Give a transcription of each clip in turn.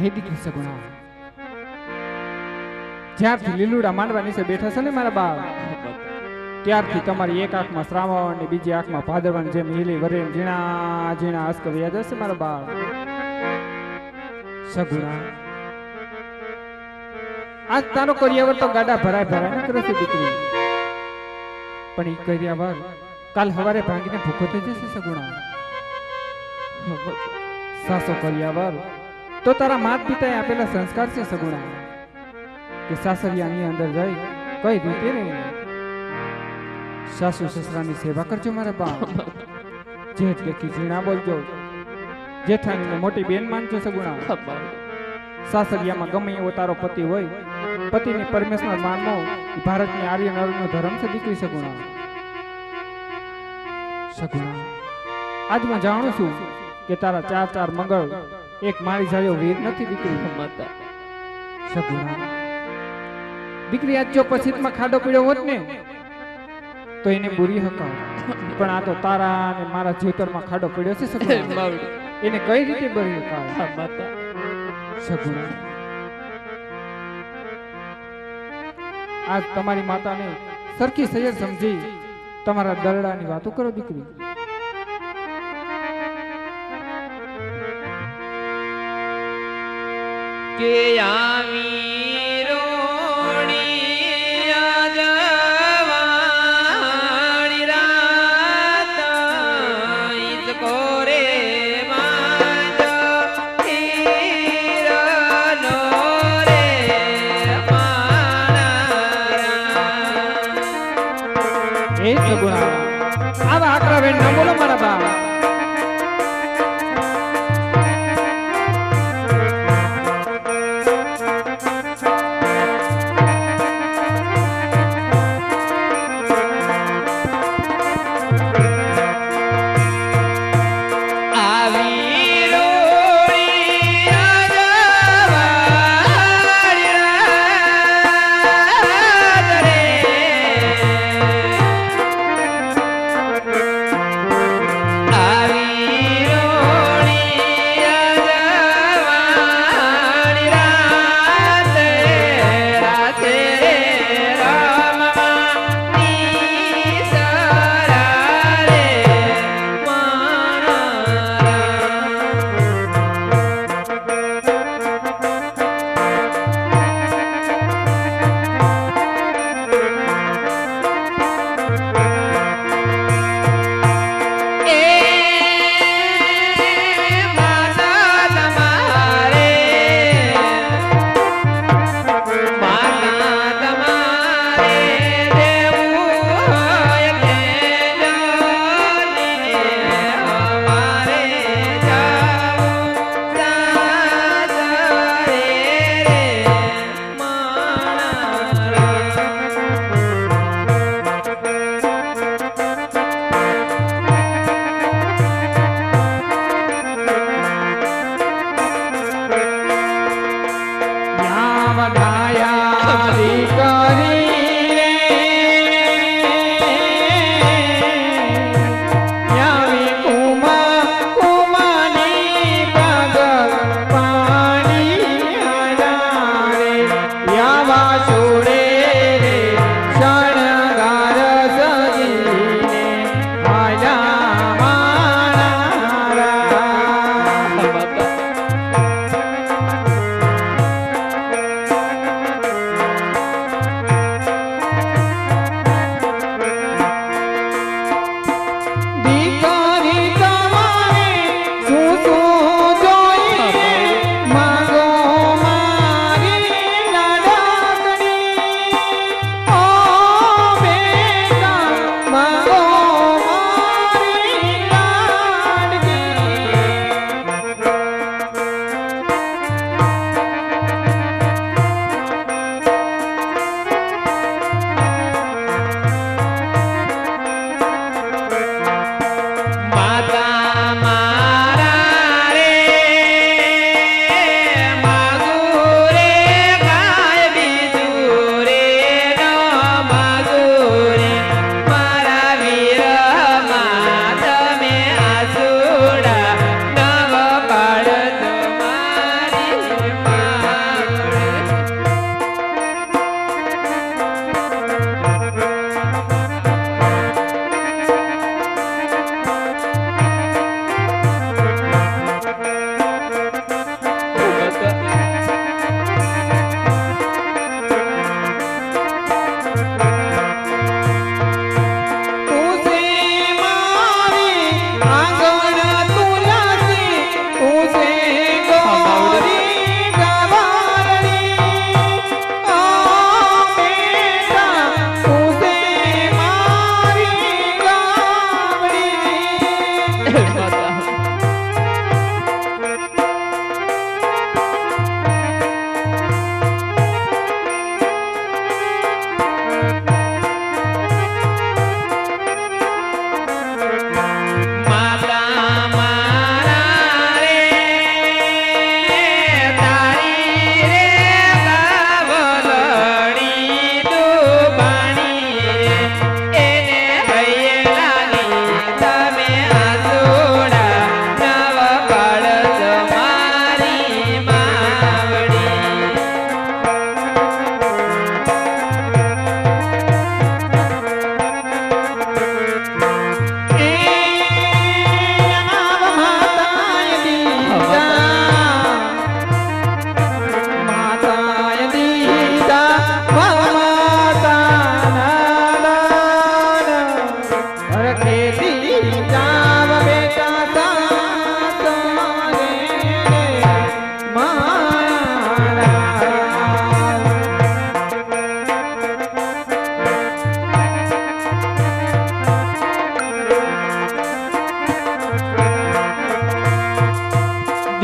હે સગુણા જ્યારથી લીલુડા માંડવા નીચે બેઠા છે ને મારા બાપ, ત્યારથી તમારી એક આંખમાં શ્રાવણ ને બીજી આંખમાં ભાદરવન જેમ હીલી વરે ઝીણા ઝીણા અસ્ક વ્યાજ હશે મારા બાળ સગુણા. આજ તારો કર્યાવર તો ગાડા ભરાય ભરાય ને કરે છે દીકરી. પણ ઈ કર્યાવર કાલ હવારે ભાંગીને ભૂખો થઈ જશે સગુણા. સાસો કર્યાવર. તો તારા માત પિતાએ આપેલા સંસ્કાર છે સગુણા? કે સાસરિયાની અંદર જઈ કઈ રીતે રહીને? સાસુ સસરાની સેવા કરજો મારા બા જેઠ કે ઝીણા બોલજો. જેઠાણીને મોટી બેન માનજો સગુણા. સાસરિયામાં ગમે એવો તારો પતિ હોય, પતિને પરમેશ્વર માનવો ભારતની આર્ય નરનો ધર્મ છે દીકરી સગુણા. સગુણા આજ હું જાણું છું કે તારા ચાર ચાર મંગળ એક મારી જાળ્યો વીર નથી દીકરી સગુણા દીકરી આજ જો પછીતમાં ખાડો પીડ્યો હોત ને તો એને બુરી હકાવ. પણ આ તો તારા અને મારા જીવતરમાં ખાડો પડ્યો છે સગુણા એને કઈ રીતે બરી હકાવ? સગુણા આજ તમારી માતાને સરખી સૈયર સમજી તમારા દરડાની વાતો કરો દીકરી. કે આવી રોણી આજવાણી રાત ઈસકો રે આવા આકરા બેન ના બોલો મારા બા Bica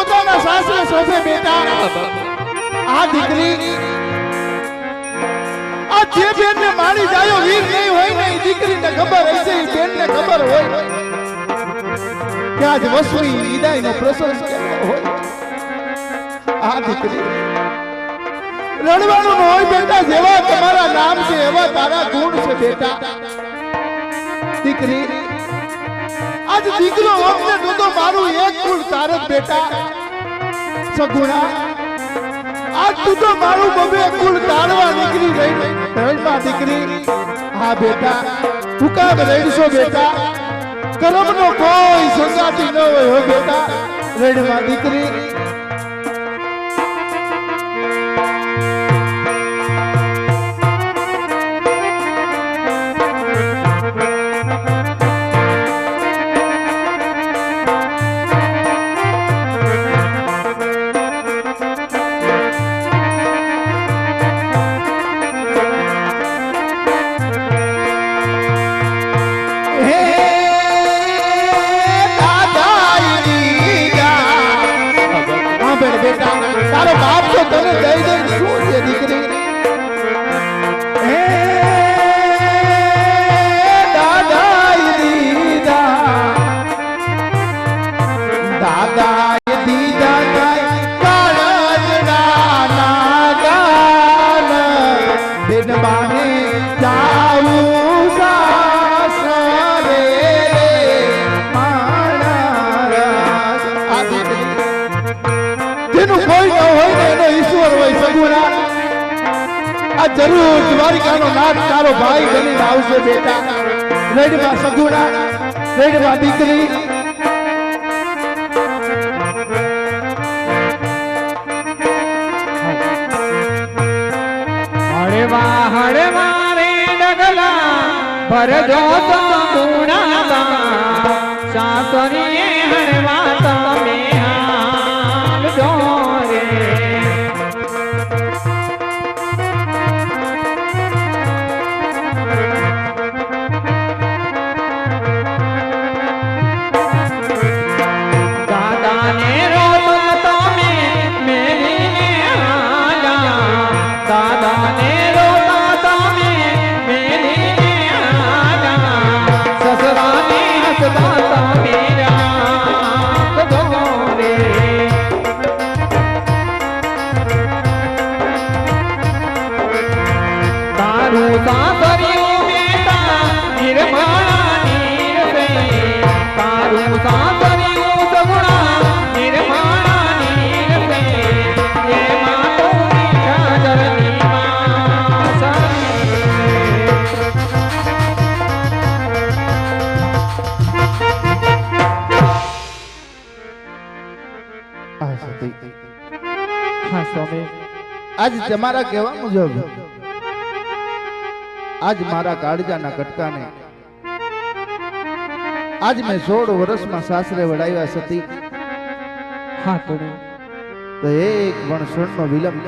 પોતાના સાસરે શોભે બેટા આ દીકરી આ જે બેનને મારી જાયો વીર નહીં હોય ને દીકરી ને ખબર હશે, એ બેનને ખબર હોય. કે આજ વસુઈ વિદાયનો પ્રસંગ કેવો હોય. આ દીકરી રડવાનું હોય બેટા, જેવા તમારા નામ છે એવા તારા ગુણ છે બેટા. દીકરી આજ દીકરો અમને તું તો મારું એક કુળ તારે બેટા. સગુણા, આજ તું તો મારું બબે કુલ તારવા નીકળી રહી. રણમાં દીકરી, હા બેટા, તું કામ રહીશો બેટા. કરમનો કોઈ સંગાતી ન હોય હો બેટા. રેડમાં દીકરી તો તને દઈ દઈ શું છે દીકરી? હે આ જરૂર દ્વારિકાનો નાથ તારો ભાઈ બનીને આવશે બેટા. રેડમાં સગુણા રેડમાં દીકરી. હળવા હળવા રે ડગલા, ભરજો તો તારું સાસરિયું બેટા નિર્મળા નીરસે તારું સાસરિયું સગુણા નિર્મળા નીરસે એમાં તો મીઠા જળની માસરે. આ સતી. હા સ્વામી આજ તમારા કહેવા મુજબ આજ મારા કાળજાના કટકાને આજ મેં સોળ વર્ષમાં સાસરે વડાવ્યા સતી. હા તો એક વણ નો વિલંબ